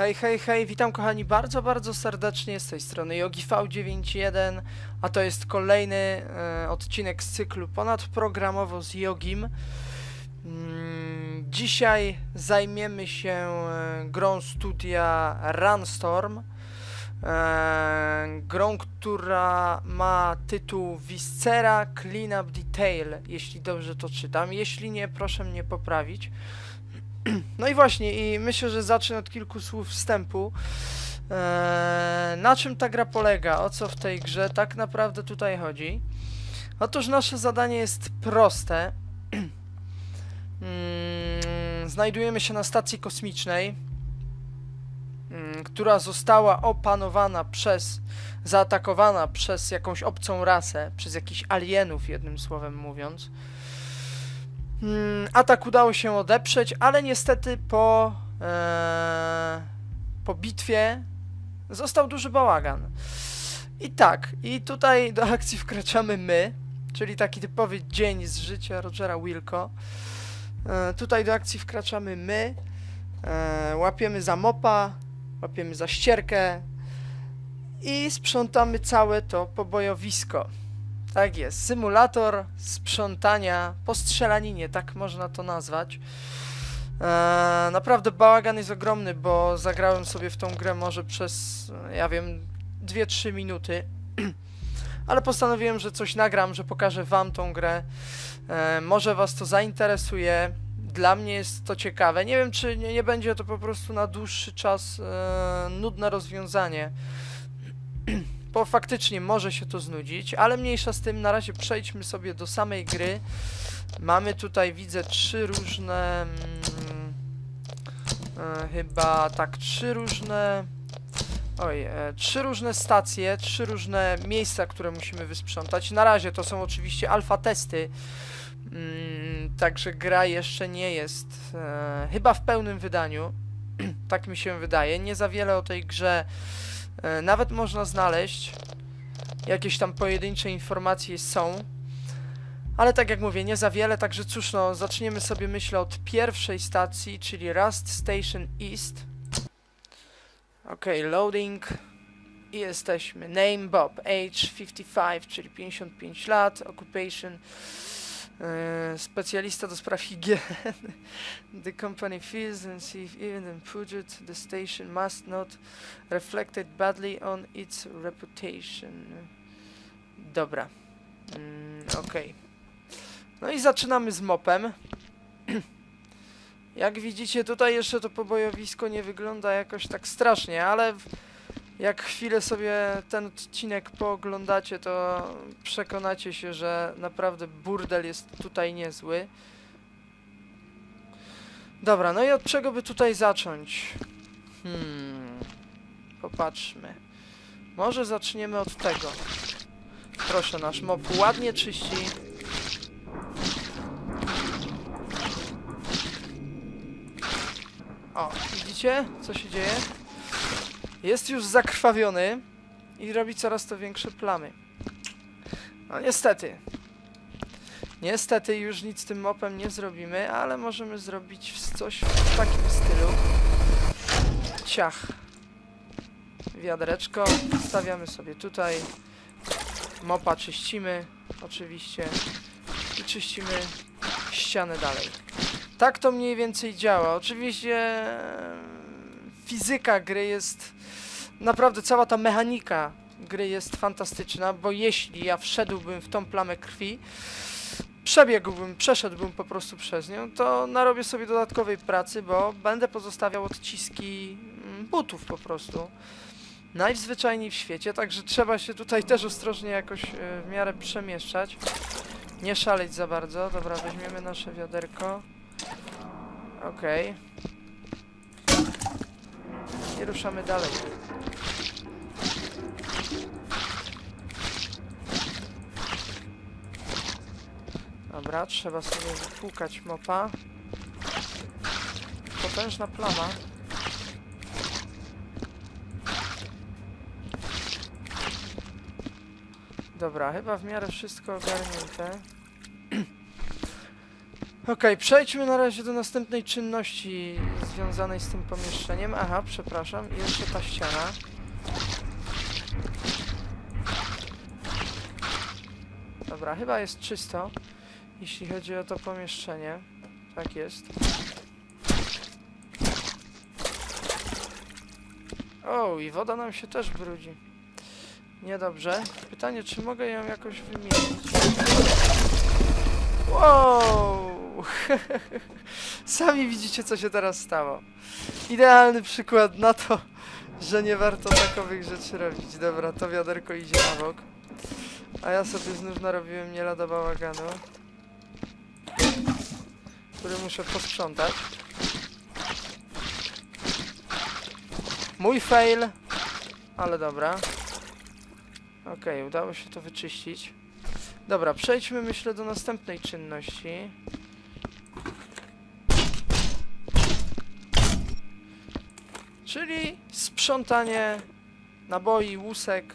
Hej, hej, hej, witam kochani bardzo, bardzo serdecznie z tej strony JogiV91, a to jest kolejny e, odcinek z cyklu Ponadprogramowo z Jogim. Mm, dzisiaj zajmiemy się e, grą studia Runstorm, e, grą, która ma tytuł Viscera Cleanup Detail, jeśli dobrze to czytam, jeśli nie, proszę mnie poprawić. No i właśnie, i myślę, że zacznę od kilku słów wstępu. Eee, na czym ta gra polega? O co w tej grze tak naprawdę tutaj chodzi? Otóż nasze zadanie jest proste. Mm, Znajdujemy się na stacji kosmicznej, mm, która została opanowana przez, zaatakowana przez jakąś obcą rasę, przez jakichś alienów, jednym słowem mówiąc. Mm, Atak udało się odeprzeć, ale niestety po, e, po bitwie został duży bałagan. I tak, i tutaj do akcji wkraczamy my, czyli taki typowy dzień z życia Rogera Wilco. E, tutaj do akcji wkraczamy my, e, łapiemy za mopa, łapiemy za ścierkę i sprzątamy całe to pobojowisko. Tak jest, symulator sprzątania po strzelaninie, tak można to nazwać. Eee, naprawdę bałagan jest ogromny, bo zagrałem sobie w tą grę może przez, ja wiem, 2-3 minuty. Ale postanowiłem, że coś nagram, że pokażę wam tą grę. E, może was to zainteresuje. Dla mnie jest to ciekawe. Nie wiem, czy nie, nie będzie to po prostu na dłuższy czas e, nudne rozwiązanie bo faktycznie może się to znudzić, ale mniejsza z tym, na razie przejdźmy sobie do samej gry. Mamy tutaj, widzę, trzy różne, mm, e, chyba tak, trzy różne, oj, e, trzy różne stacje, trzy różne miejsca, które musimy wysprzątać. Na razie to są oczywiście alfa testy, mm, także gra jeszcze nie jest e, chyba w pełnym wydaniu, tak mi się wydaje. Nie za wiele o tej grze Nawet można znaleźć jakieś tam pojedyncze informacje są, ale tak jak mówię, nie za wiele, także cóż no, zaczniemy sobie myślę od pierwszej stacji, czyli Rust Station East. Ok, loading. I jesteśmy. Name Bob, age 55, czyli 55 lat, occupation, e, specjalista do spraw higieny. The company feels and sees even then purged, the station must not reflected badly on its reputation. Dobra. Mm, Okej. No i zaczynamy z mopem. Jak widzicie, tutaj jeszcze to pobojowisko nie wygląda jakoś tak strasznie, ale w- jak chwilę sobie ten odcinek pooglądacie, to przekonacie się, że naprawdę burdel jest tutaj niezły. Dobra, no i od czego by tutaj zacząć? Hmm. Popatrzmy. Może zaczniemy od tego. Proszę, nasz mop ładnie czyści. O, widzicie, co się dzieje? Jest już zakrwawiony i robi coraz to większe plamy. No niestety. Niestety już nic z tym mopem nie zrobimy, ale możemy zrobić coś w takim stylu. Ciach wiadereczko, stawiamy sobie tutaj, mopa czyścimy oczywiście i czyścimy ścianę dalej. Tak to mniej więcej działa. Oczywiście fizyka gry jest naprawdę cała ta mechanika gry jest fantastyczna, bo jeśli ja wszedłbym w tą plamę krwi, przebiegłbym, przeszedłbym po prostu przez nią, to narobię sobie dodatkowej pracy, bo będę pozostawiał odciski mm, butów po prostu najzwyczajniej w świecie, także trzeba się tutaj też ostrożnie jakoś e, w miarę przemieszczać. Nie szaleć za bardzo. Dobra, weźmiemy nasze wiaderko. Okej. I ruszamy dalej. Dobra, trzeba sobie wypłukać mopa. Potężna plama. Dobra, chyba w miarę wszystko ogarnięte. Okej, przejdźmy na razie do następnej czynności związanej z tym pomieszczeniem. Aha, przepraszam, jeszcze ta ściana. Dobra, chyba jest czysto, jeśli chodzi o to pomieszczenie. Tak jest. O, i woda nam się też brudzi. Niedobrze. Pytanie, czy mogę ją jakoś wymienić? Wow! Sami widzicie, co się teraz stało. Idealny przykład na to, że nie warto takowych rzeczy robić. Dobra, to wiaderko idzie na bok. A ja sobie znów narobiłem nie lada bałaganu, który muszę posprzątać. Mój fail, ale dobra. Okej, udało się to wyczyścić. Dobra, przejdźmy myślę do następnej czynności. Czyli sprzątanie naboi, łusek.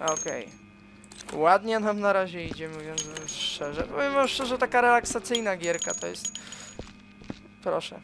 Okej. Ładnie nam na razie idzie, mówiąc szczerze. Powiem szczerze, taka relaksacyjna gierka to jest. Proszę.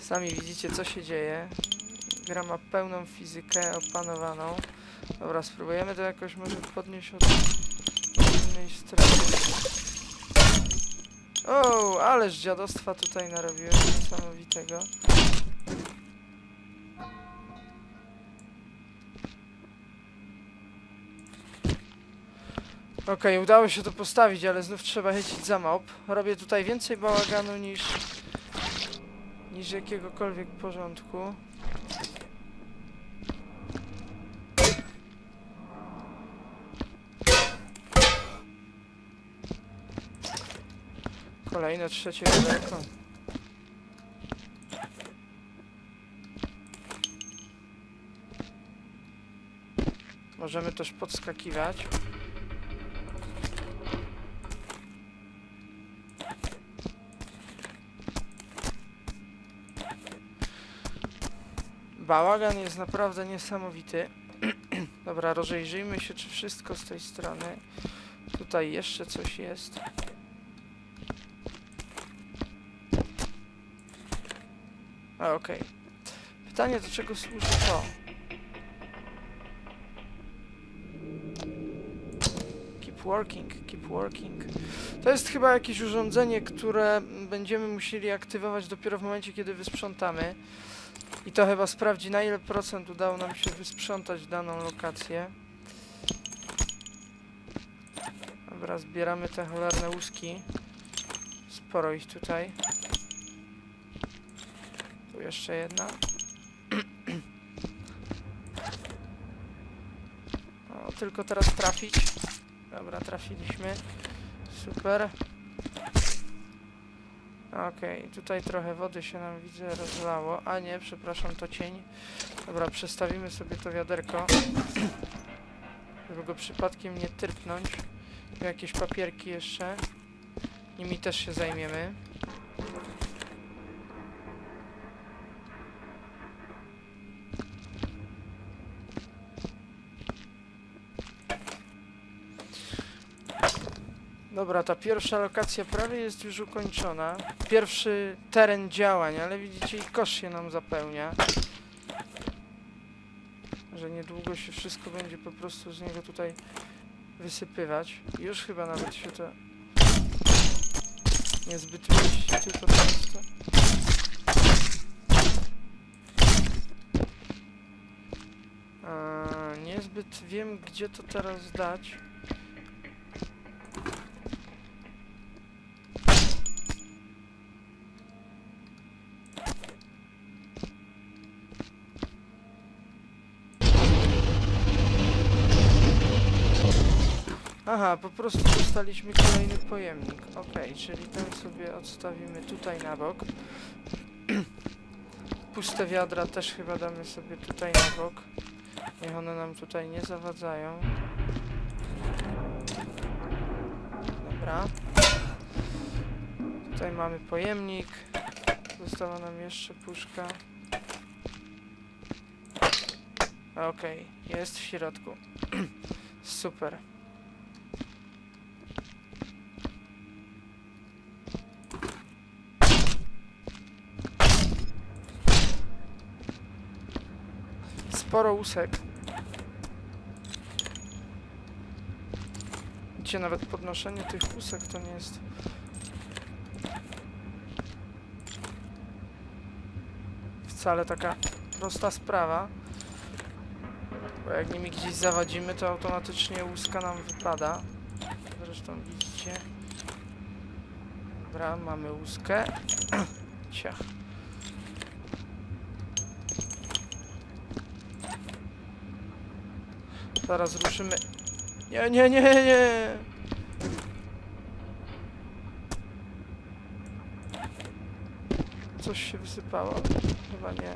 Sami widzicie, co się dzieje. Gra ma pełną fizykę opanowaną. Dobra, spróbujemy to jakoś może podnieść od innej strony. O, ależ dziadostwa tutaj narobiłem niesamowitego. Okej, udało się to postawić, ale znów trzeba chycić za mop. Robię tutaj więcej bałaganu niż niż jakiegokolwiek porządku. Kolejne trzecie wiaderko. Możemy też podskakiwać. Bałagan jest naprawdę niesamowity. Dobra, rozejrzyjmy się, czy wszystko z tej strony. Tutaj jeszcze coś jest. A, okej. Pytanie, do czego służy to? Keep working, keep working. To jest chyba jakieś urządzenie, które będziemy musieli aktywować dopiero w momencie, kiedy wysprzątamy. I to chyba sprawdzi, na ile procent udało nam się wysprzątać daną lokację. Dobra, zbieramy te cholerne łuski. Sporo ich tutaj. Tu jeszcze jedna. O, tylko teraz trafić. Dobra, trafiliśmy. Super. Okej, tutaj trochę wody się nam widzę rozlało. A nie, przepraszam, to cień. Dobra, przestawimy sobie to wiaderko. Żeby go przypadkiem nie tyrpnąć. Jakieś papierki jeszcze. Nimi też się zajmiemy. Dobra, ta pierwsza lokacja prawie jest już ukończona. Pierwszy teren działań, ale widzicie i kosz się nam zapełnia. Że niedługo się wszystko będzie po prostu z niego tutaj wysypywać. Już chyba nawet się to niezbyt mieści, tylko często. A, niezbyt wiem, gdzie to teraz dać. Aha, po prostu dostaliśmy kolejny pojemnik. Okej, czyli ten sobie odstawimy tutaj na bok. Puste wiadra też chyba damy sobie tutaj na bok. Niech one nam tutaj nie zawadzają. Dobra. Tutaj mamy pojemnik. Została nam jeszcze puszka. Okej, jest w środku. Super. Sporo łusek. Gdzie nawet podnoszenie tych łusek to nie jest... Wcale taka prosta sprawa. Bo jak nimi gdzieś zawadzimy, to automatycznie łuska nam wypada. Zresztą widzicie. Dobra, mamy łuskę. Ciach. Zaraz ruszymy. Nie, nie, nie, nie! Coś się wysypało? Chyba nie.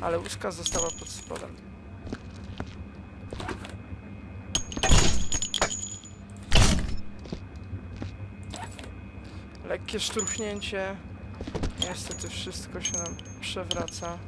Ale łuska została pod spodem. Lekkie szturchnięcie. Niestety wszystko się nam przewraca.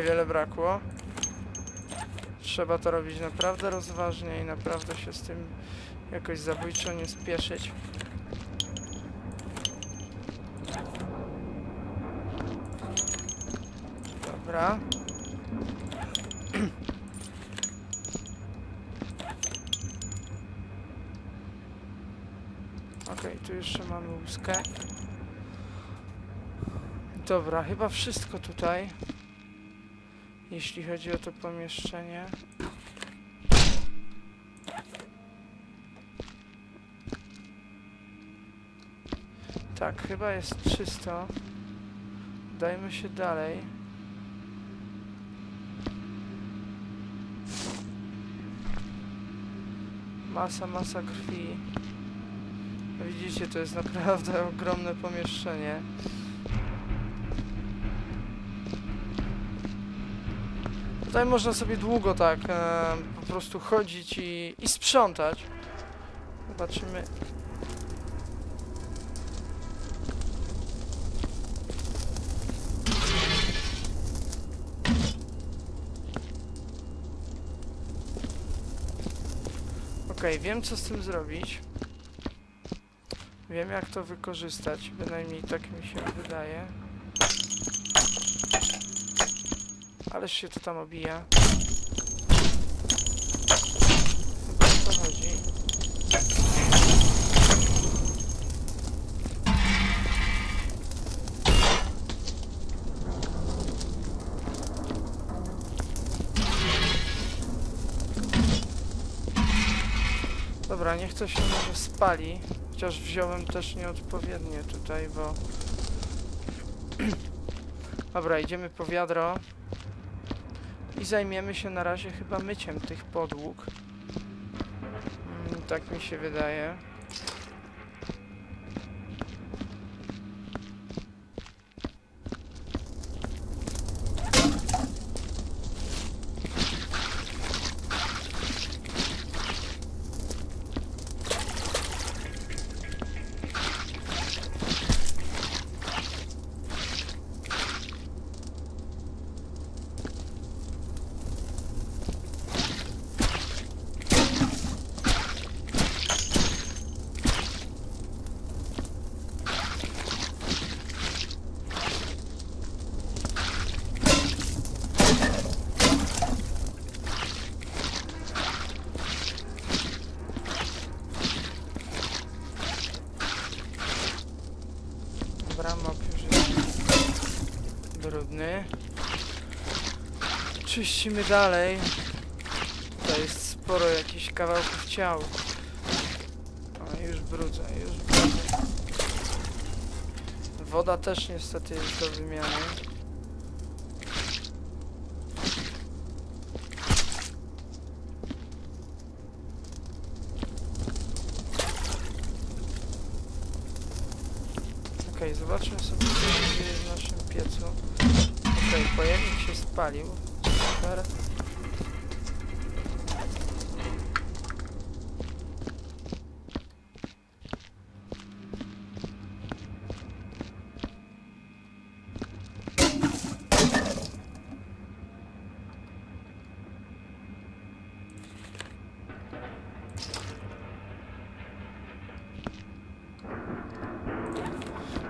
Niewiele brakło. Trzeba to robić naprawdę rozważnie i naprawdę się z tym jakoś zabójczo nie spieszyć. Dobra. Okej, tu jeszcze mamy łuskę. Dobra, chyba wszystko tutaj. Jeśli chodzi o to pomieszczenie. Tak, chyba jest czysto. Dajmy się dalej. Masa, masa krwi. Widzicie, to jest naprawdę ogromne pomieszczenie. Tutaj można sobie długo tak e, po prostu chodzić i, i sprzątać. Zobaczymy. Okej, wiem co z tym zrobić. Wiem jak to wykorzystać, bynajmniej tak mi się wydaje. Ależ się to tam obija. O to chodzi. Dobra, niech to się może spali. Chociaż wziąłem też nieodpowiednie tutaj, bo... Dobra, idziemy po wiadro. I zajmiemy się na razie chyba myciem tych podłóg. Mm, tak mi się wydaje. Dobra, mop już jest brudny. Czyścimy dalej. Tutaj jest sporo jakichś kawałków ciał. O, już brudzę, już brudzę. Woda też niestety jest do wymiany. Okej, zobaczmy sobie co się dzieje w naszym piecu. Okej, pojemnik się spalił super.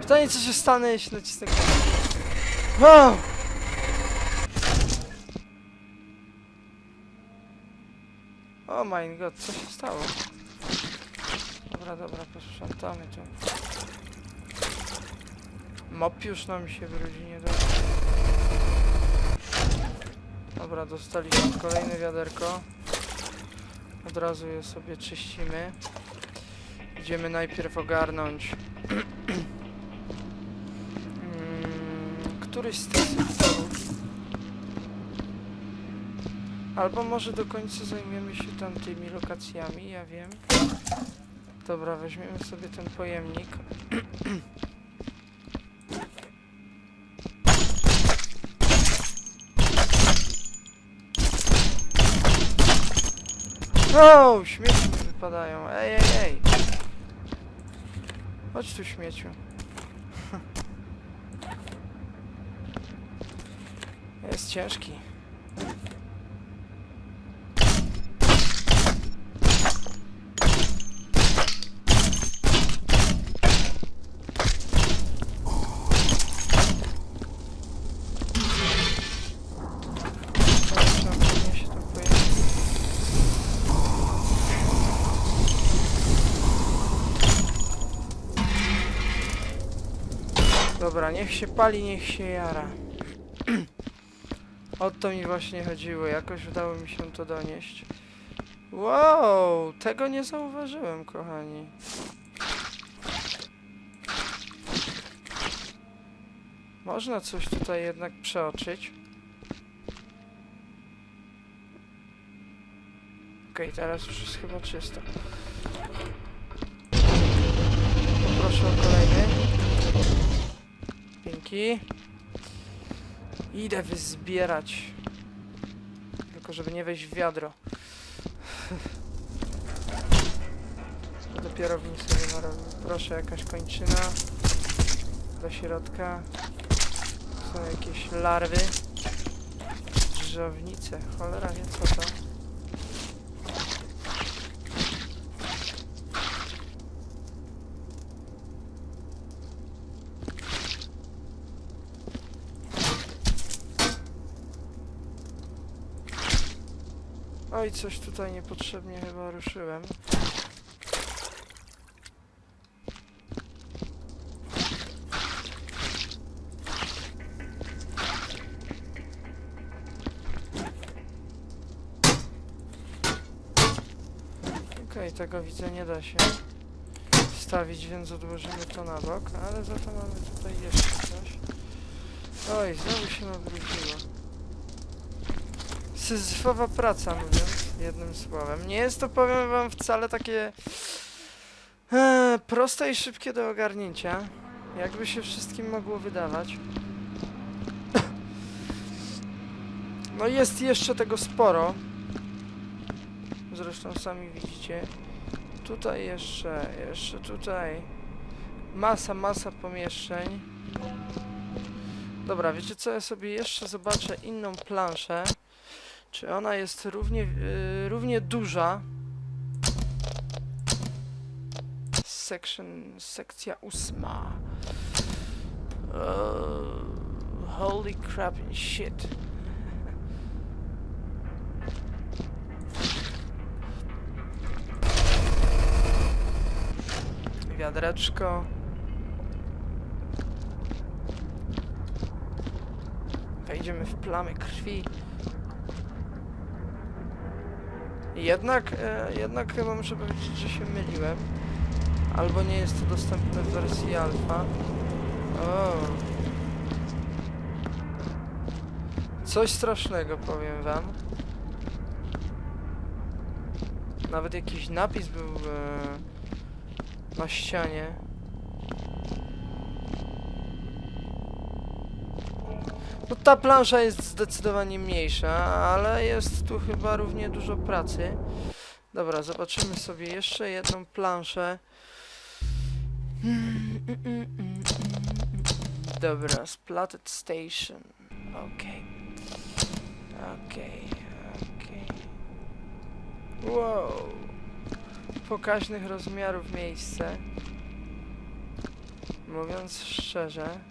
Pytanie co się stanie, jeśli nacisnę... Wow! O my god, co się stało? Dobra, dobra, posprzątamy tu. Mop już nam się brudzi, nie dobra. Dobra, dostaliśmy kolejne wiaderko. Od razu je sobie czyścimy. Idziemy najpierw ogarnąć mm, któryś z tych Albo może do końca zajmiemy się tamtymi lokacjami, ja wiem. Dobra, weźmiemy sobie ten pojemnik. O, śmieci mi wypadają. Ej, ej, ej. Chodź tu, śmieciu. Jest ciężki. Zobaczmy, podniesie ten pojemnik. Dobra, niech się pali, niech się jara. O to mi właśnie chodziło, jakoś udało mi się to donieść. Wow, tego nie zauważyłem, kochani. Można coś tutaj jednak przeoczyć. Okej, teraz już jest chyba czysto. Poproszę o kolejny. Idę wyzbierać. Tylko żeby nie wejść w wiadro. Dopiero bym sobie narobił. Proszę, jakaś kończyna. Do środka. Są jakieś larwy. Drżownice. Cholera wie co to. Oj, coś tutaj niepotrzebnie chyba ruszyłem. Okej, tego widzę nie da się wstawić, więc odłożymy to na bok, ale za to mamy tutaj jeszcze coś. Oj, znowu się nabrudziło. Syzyfowa praca, mówiąc jednym słowem. Nie jest to, powiem wam, wcale takie e, proste i szybkie do ogarnięcia, jakby się wszystkim mogło wydawać. No jest jeszcze tego sporo. Zresztą sami widzicie. Tutaj jeszcze, jeszcze tutaj. Masa, masa pomieszczeń. Dobra, wiecie co? Ja sobie jeszcze zobaczę inną planszę. Czy ona jest równie, y, równie duża? Section, sekcja ósma. Uh, holy crap and shit. Wiadreczko. Wejdziemy w plamy krwi. Jednak, e, jednak chyba muszę powiedzieć, że się myliłem. Albo nie jest to dostępne w wersji alfa. O. Coś strasznego, powiem wam. Nawet jakiś napis był e, na ścianie. No ta plansza jest zdecydowanie mniejsza, ale jest tu chyba równie dużo pracy. Dobra, zobaczymy sobie jeszcze jedną planszę. Dobra, Splatted Station. Okej. Okej, okej. Wow. Pokaźnych rozmiarów miejsce. Mówiąc szczerze.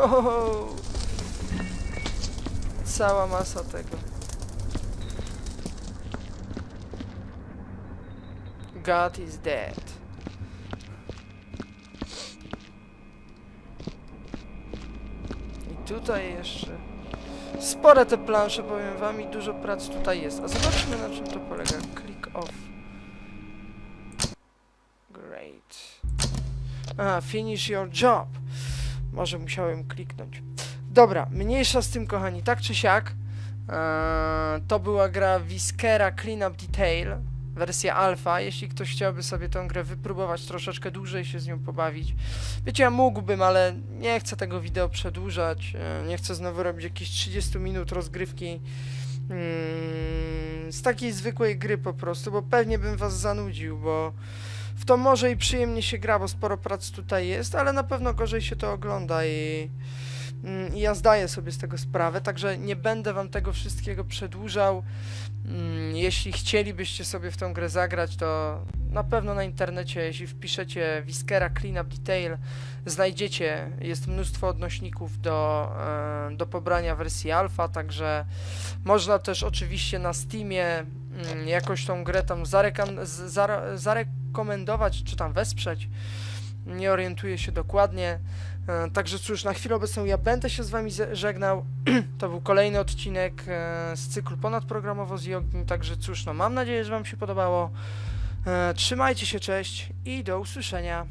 Ho, Cała masa tego. God is dead. I tutaj jeszcze. Spore te plansze, powiem wam, i dużo prac tutaj jest. A zobaczmy na czym to polega. Click off. Great. Finish your job. Może musiałem kliknąć. Dobra, mniejsza z tym, kochani. Tak czy siak, eee, to była gra Whiskera Cleanup Detail, wersja alfa. Jeśli ktoś chciałby sobie tę grę wypróbować, troszeczkę dłużej się z nią pobawić. Wiecie, ja mógłbym, ale nie chcę tego wideo przedłużać. e, Nie chcę znowu robić jakichś 30 minut rozgrywki mm, z takiej zwykłej gry po prostu, bo pewnie bym was zanudził, bo w to może i przyjemnie się gra, bo sporo prac tutaj jest, ale na pewno gorzej się to ogląda i, mm, i ja zdaję sobie z tego sprawę, także nie będę wam tego wszystkiego przedłużał. Mm, Jeśli chcielibyście sobie w tą grę zagrać, to na pewno na internecie, jeśli wpiszecie Whiskera Cleanup Detail, znajdziecie, jest mnóstwo odnośników do, e, do pobrania wersji alfa, także można też oczywiście na Steamie mm, jakoś tą grę tam zarekan- z- zarekomendować, czy tam wesprzeć. Nie orientuję się dokładnie. E, Także cóż, na chwilę obecną ja będę się z wami żegnał. To był kolejny odcinek e, z cyklu Ponadprogramowo z Jogni. Także cóż, no mam nadzieję, że wam się podobało. E, Trzymajcie się, cześć i do usłyszenia.